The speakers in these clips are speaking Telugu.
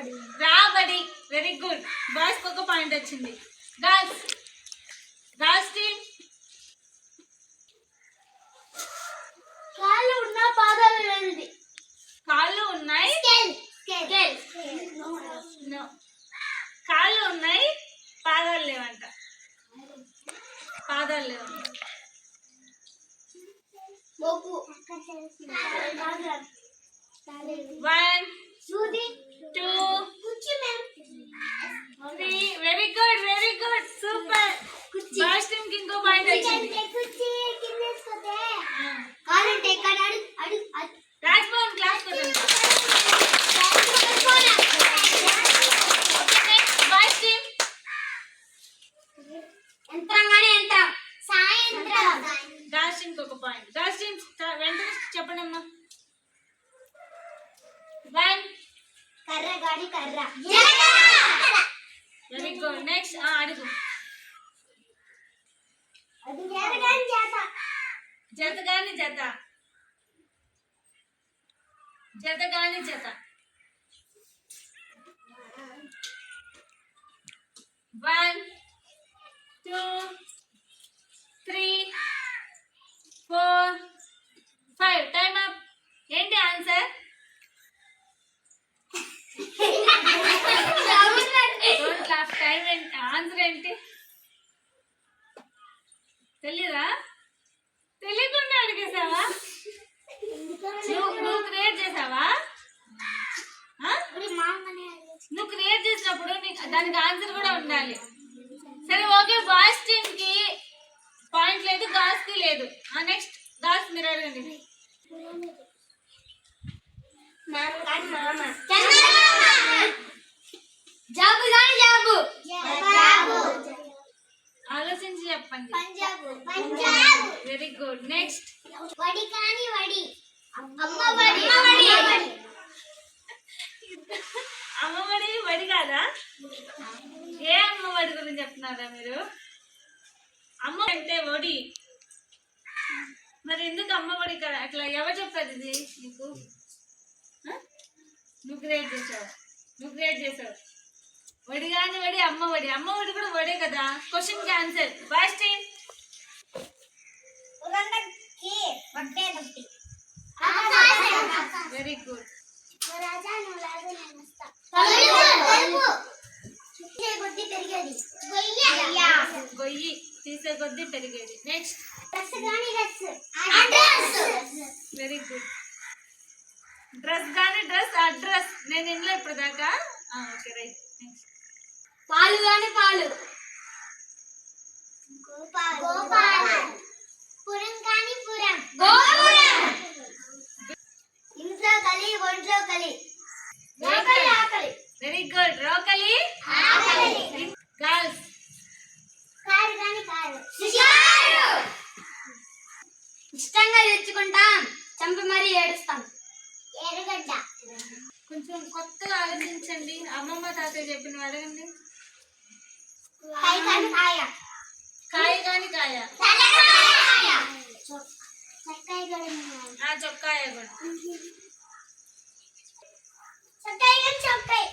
రాబడి. వెరీ గుడ్ బాయ్స్ ఒక పాయింట్ వచ్చింది. గర్ల్స్ గర్ల్స్ టీమ్ కాళ్ళు ఉన్న పాదాలు లేనిది. కాళ్ళు ఉన్నాయి. కాళ్ళు ఉన్నాయి పాదాలు లేవంట. పాదాలు లేవంట. One two three very good very good super టీమ్కి ఇంకో పాయింట్ వచ్చింది కాలంటే ఎక్కడ? అడుగు అడుగు అడుగు. రాజ్భవన్ క్లాస్ కొట్టండి బాయ్స్ టీమ్ యంత్రం సాయంత్రం. టీమ్ ఒక పాయింట్ గర్ల్స్ టీమ్ వెంటనే చెప్పండి అమ్మా వన్ కర్ర గాడి కర్ర వెరీ గుడ్ నెక్స్ట్ అడుగు అది జరగాని చేత జత గాని జత జత గాని జత one two three four five time up ఏంటి ఆన్సర్ డోంట్ లాఫ్ టైం ఏంటి ఆన్సర్ ఏంటి తెలీదా తెలియకుండా అడిగేసావా నువ్వు నువ్వు క్రియేట్ చేసావా ఆ? నువ్వు క్రియేట్ చేసినప్పుడు నీకు దానికి ఆన్సర్ కూడా ఉండాలి సరే ఓకే బాయ్స్ టీమ్కి పాయింట్ లేదు గర్ల్స్కి లేదు. నెక్స్ట్ దాస్ మీరు అడగండి జాబు జాబు ఆలోచించి చెప్పండి. వెరీ గుడ్ నెక్స్ట్ వడి కాని వడి అమ్మ వడి వడి అమ్మఒడి వడి కాదా? ఏ అమ్మఒడి గురించి చెప్తున్నారా మీరు? అమ్మ అంటే వడి మరి ఎందుకు అమ్మఒడి కదా అట్లా ఎవరు చెప్పారు ఇది నీకు? నువ్వు క్రియేట్ చేసావు. నువ్వు క్రియేట్ చేసావు. వడి కాని వడి అమ్మ వడి. అమ్మ వడి కూడా వడే కదా? క్వశ్చన్కి ఆన్సర్ ఫస్ట్ వెరీ గుడ్ రాజా నువ్వు లాగు నేను వస్తా తలుపు చుట్టే కొద్ది పెరిగేది గొయ్య తీసే కొద్దీ పెరిగేది. నెక్స్ట్. Very good. డ్రెస్ కానీ డ్రెస్ అడ్రస్. నేను ఇంట్లో ఇప్పుడు దాకా ఓకే రైట్. నెక్స్ట్. పాలు గాని పాలు. గోపాల్. గోపాల్. పురం కాని పురం. గోపురం. ఇంట్లో కలి ఒంట్లో కలి. ఆకలి ఆకలి. Very good. రోకలి తెచ్చుకుంటాం చంపి మరీ ఏడుస్తాం. కొంచెం కొత్తగా ఆలోచించండి. అమ్మమ్మ తాతయ్య చెప్పిన అడగండి కాయ కాని కాయ. కాయ. కాని కాయ. చక్కాయ కూడా ఆ చొక్కాయ కూడా. చక్కాయ కానీ చక్కాయ.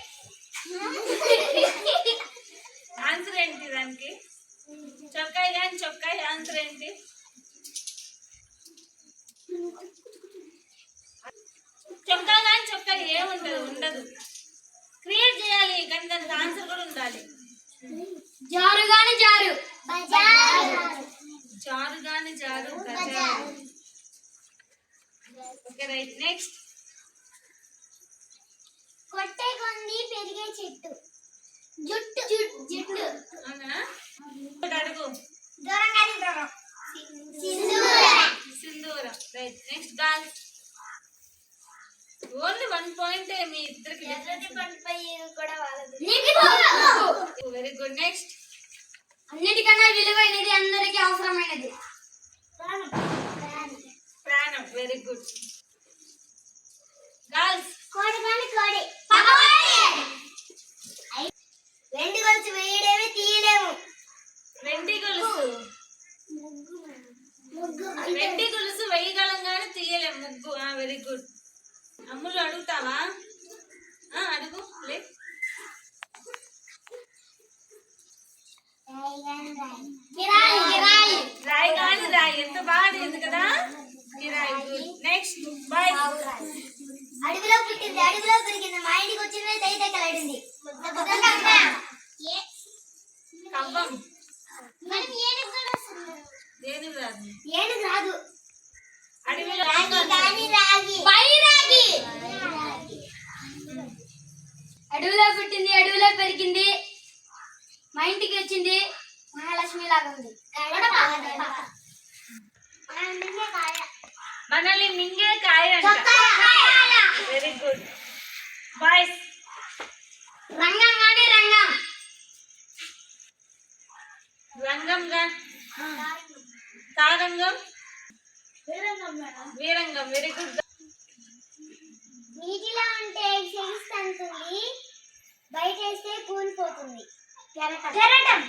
ఆన్సర్ ఏంటి దానికి? చొక్కాయ కానీ చొక్కాయ ఆన్సర్ ఏంటి? చొక్కా ఏముండదు ఉండదు. క్రియేట్ చేయాలి కానీ దానికి ఆన్సర్ కూడా ఉండాలి. జారు గాని జారు. బజారు జారు గాని జారు ఓకే రైట్ నెక్స్ట్ కొట్టే కొంది పెరిగే చెట్టు. జుట్టు. జుట్టు. అవునా? అడుగు. దూరం కానీ దూరం. సింధూరం. సింధూరం. Right next girls only one point మీ ఇద్దరికి వెరీ గుడ్ నెక్స్ట్ అన్నిటికన్నా విలువైనది అందరికీ అవసరమైనది. ప్రాణం. వెరీ గుడ్ గర్ల్స్ అడుగులో మా ఇంటికి వచ్చిన అడవిలో పుట్టింది అడవిలో పెరిగింది. మా ఇంటికి వచ్చింది మహాలక్ష్మి లాగా ఉంది. మనల్ని మింగే కాయ. బాయ్స్. రంగం కానీ రంగం. రంగంగా తారంగం. వీరంగం వెరీ గుడ్ నీటిలో ఉంటే సెగిస్తుంది బయట వేస్తే కూలిపోతుంది. కెరటం.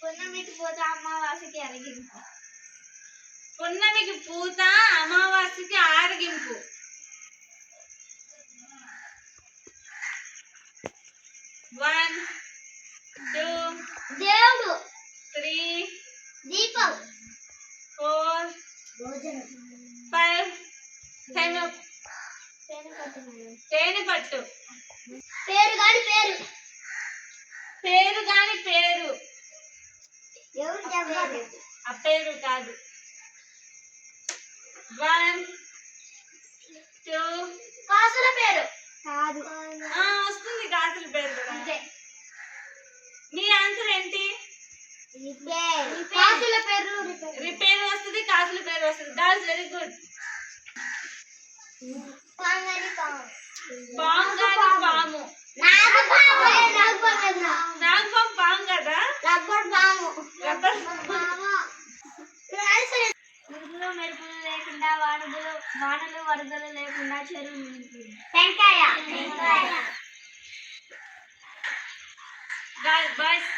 పున్నమికి పోతే అమావాస్యకి అరిగింపు. పున్నమికి పూత అమావాస్యకి ఆరగింపు. వన్ టూ దేవుడు. త్రీ దీపం. ఫోర్ ఫైవ్ టెన్ తేనె పట్టు. పేరు కాని పేరు. పేరు కాని పేరు. ఆ పేరు. కాదు. వన్ టూ కాసుల పేరు. కాదు. ఆ, వస్తుంది గాజుల పేరు కూడా. మీ ఆన్సర్ ఏంటి? కాసుల పేర్లు రిపేర్. వస్తుంది కాసుల పేరు వస్తుంది. That's very good. పాంగని పాము. పాము. కాదు పాము. నాగు పాము. నాగు పాము నాగపాము పాము కదా రబ్బర్ పాము రబ్బర్ ఉరుములు మెరుపులు లేకుండా వానలు వరదలు లేకుండా చెరువు టెంకాయ బాయ్స్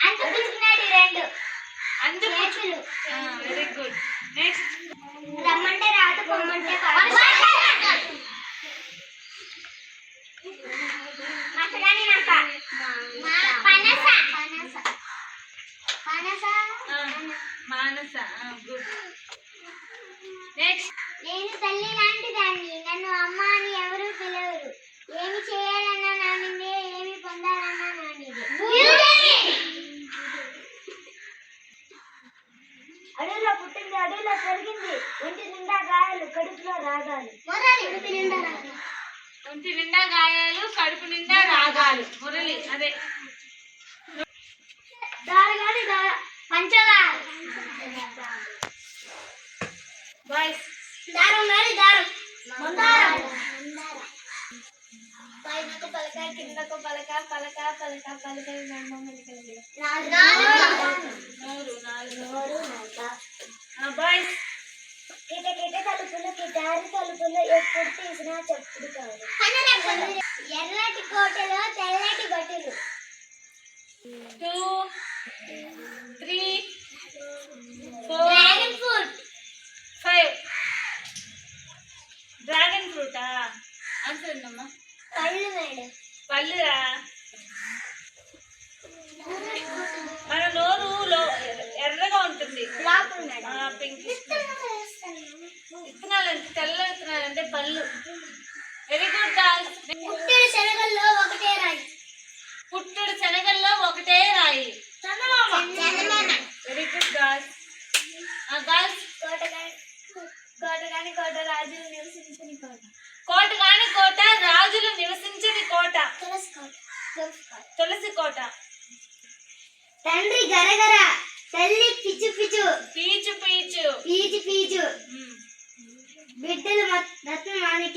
అంత పిలిచినాడు రెండు. చేతులు. వెరీ గుడ్ నెక్స్ట్ రమ్మంటే రాదు పొమ్మంటే నేను తల్లి లాంటి దాన్ని. నన్ను అమ్మ అని ఎవరు పిలవరు. ఏమి చేయాలన్నా నా నుండే ఏమి పొందాలన్నా నా నీదే అడవిలో పుట్టింది అడవిలో పెరిగింది ఒంటి నిండా గాయాలు కడుపులో రాగాలు. కడుపు నిండా రాగాలు. ఒంటి నిండా గాయాలు కడుపు నిండా రాగాలు. మురళి అదే. పలక కిందకు పలక పలక పలక పలక నోరు నాలుగు బాయ్స్ కిట కిట తలుపులు కిటారి తలుపులు ఎప్పుడు తీసినా చెప్పుడు కాదు. ఎర్రటి కోటలో తెల్లటి బట్టలు. Two three four dragon fruit. Five. Dragon ఫ్రూటా? Answer ఏంటమ్మా పళ్ళు మేడం. పళ్ళురా మన నోరు లో- ఎర్రగా ఉంటుంది. పింక్. విత్తనాలు అంటే తెల్ల విత్తనాలు అంటే పళ్ళు.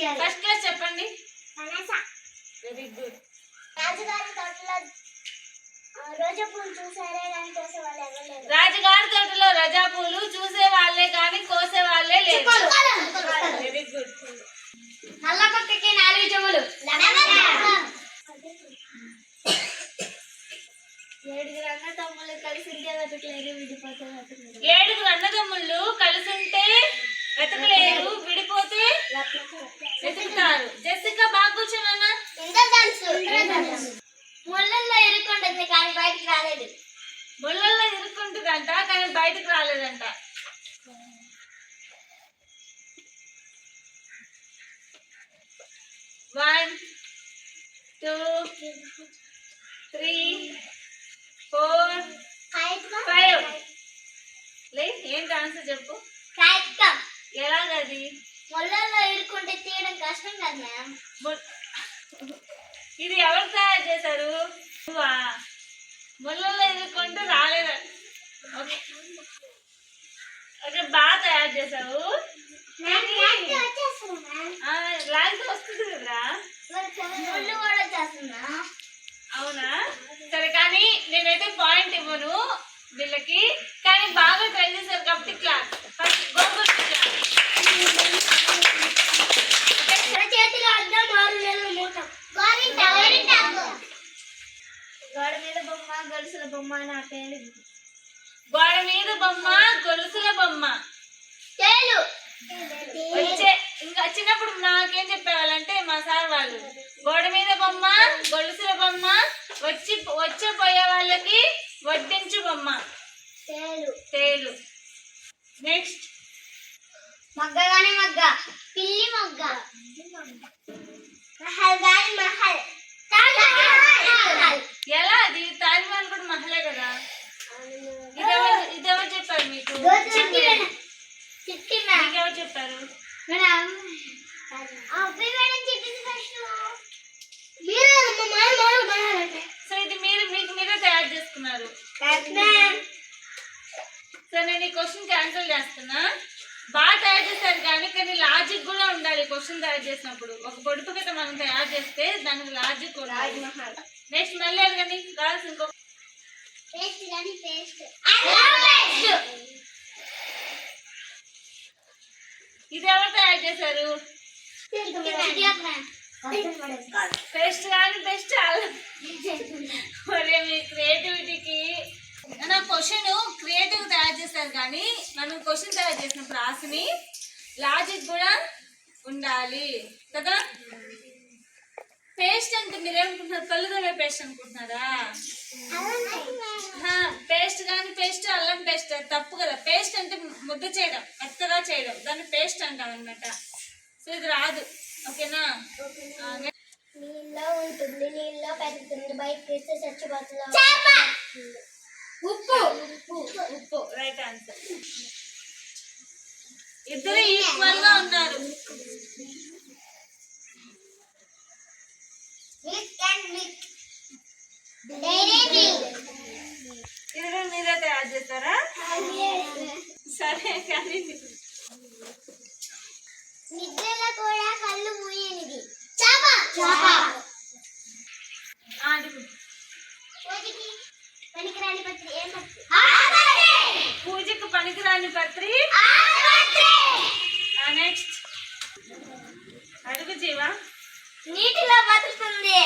మాణిక్యాలు ఫస్ట్ లే ఏంటి? ఆన్సర్ చెప్పు. ఎలాగది? మొల్లలో ఇరుక్కుంటే తీయడం కష్టం కదా మ్యామ్ ఇది ఎవరు తయారు చేశారు? నువ్వా? ముళ్ళలో ఎదుర్కొంటే రాలేదు? ఓకే. ఓకే బాగా తయారు చేసావు ఆ, లాగితే వస్తుంది కదరా అవునా? సరే కానీ నేనైతే పాయింట్ ఇవ్వను. వీళ్ళకి కానీ బాగా ట్రై చేశారు కాబట్టి క్లాస్ ఫస్ట్ గోగుల్ క్లాస్ చేతిలో అద్దం ఆరు నెలల మూట గోరింట గోరింట గోడ మీద బొమ్మ గొలుసుల బొమ్మ నా పేరు గోడ మీద బొమ్మ గొలుసుల బొమ్మ తేలు వచ్చే ఇంకా చిన్నప్పుడు నాకేం చెప్పేవాళ్ళంటే మా సార్ వాళ్ళు గోడ మీద బొమ్మ గొలుసుల బొమ్మ వచ్చి వచ్చే వాళ్ళకి వడ్డించు బొమ్మ. తేలు. తేలు. నెక్స్ట్ మగ్గ గాని మగ్గ. పిల్లి మగ్గ. మహల్ గాని మహల్. ఎలా అది? తాజ్ మహల్ కూడా మహలే కదా? ఇదెవరు ఇదెవరు చెప్పారు మీకు. మీకెవరు చెప్పారు? మేడం. చెప్పింది ఫస్ట్ మారు చేసుకున్నారు సో నేను ఈ క్వశ్చన్ క్యాన్సిల్ చేస్తున్నా. బాగా తయారు చేశారు కానీ కానీ లాజిక్ కూడా ఉండాలి క్వశ్చన్ తయారు చేసినప్పుడు. ఒక పొడుపు కథ మనం తయారు చేస్తే దానికి లాజిక్ నెక్స్ట్ మళ్ళీ అడగండి. గర్ల్స్ ఇంకో. పేస్ట్ కానీ పేస్ట్ పేస్ట్ ఇది ఎవరు తయారు చేశారు? పేస్ట్ కానీ. బెస్ట్ మరి మీ క్రియేటివిటీకి నా క్వశ్చన్ క్రియేటివ్ తయారు చేశారు కానీ మనం క్వశ్చన్ తయారు చేసినప్పుడు ఆశని లాజిక్ కూడా ఉండాలి. కదా? పేస్ట్ అంటే మీరేమనుకుంటున్నారు? కళ్ళుదమే పేస్ట్ అనుకుంటున్నారా? పేస్ట్ కానీ పేస్ట్ అల్లం పేస్ట్ తప్పు కదా. పేస్ట్ అంటే ముద్ద చేయడం మెత్తగా చేయడం. దాన్ని పేస్ట్ అంటాం అనమాట సో ఇది రాదు. ఓకేనా. నీళ్ళలో ఉంటుంది. నీళ్ళలో పెరుగుతుంది. బయట తీస్తే చచ్చిపోతుంది. ఉప్పు. ఉప్పు. ఉప్పు రైట్ ఆన్సర్ ఇద్దరు ఈక్వల్గా ఉన్నారు. ఇది మీరే తయారు చేస్తారా? సరే కానీ నిద్రలో కూడా కళ్ళు పూజకు పనికిరాని పత్రి నెక్స్ట్ అడుగు జీవా. నీటిలో బతుకుతుంది.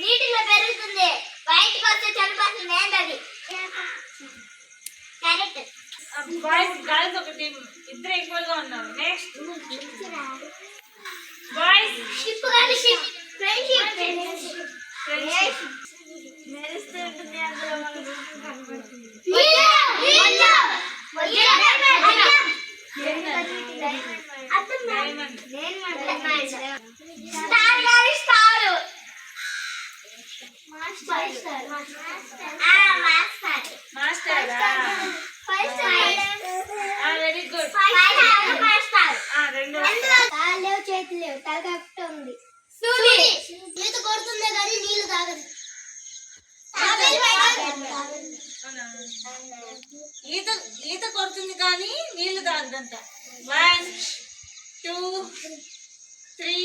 నీటిలో పెరుగుతుంది. బయటకు వస్తే చనిపోతుంది. ఏంటది? కరెక్ట్ బాయ్స్ గర్ల్స్ ఒక టీం ఇద్దరు ఈక్వల్గా ఉన్నారు. నెక్స్ట్ బాయ్స్ షిప్ కానీ షిప్ తలకట్టు ఉంది ఈత కొడుతుందే కానీ నీళ్ళు తాగదు? ఈత ఈత కొడుతుంది కానీ నీళ్ళు తాగదంట. One two three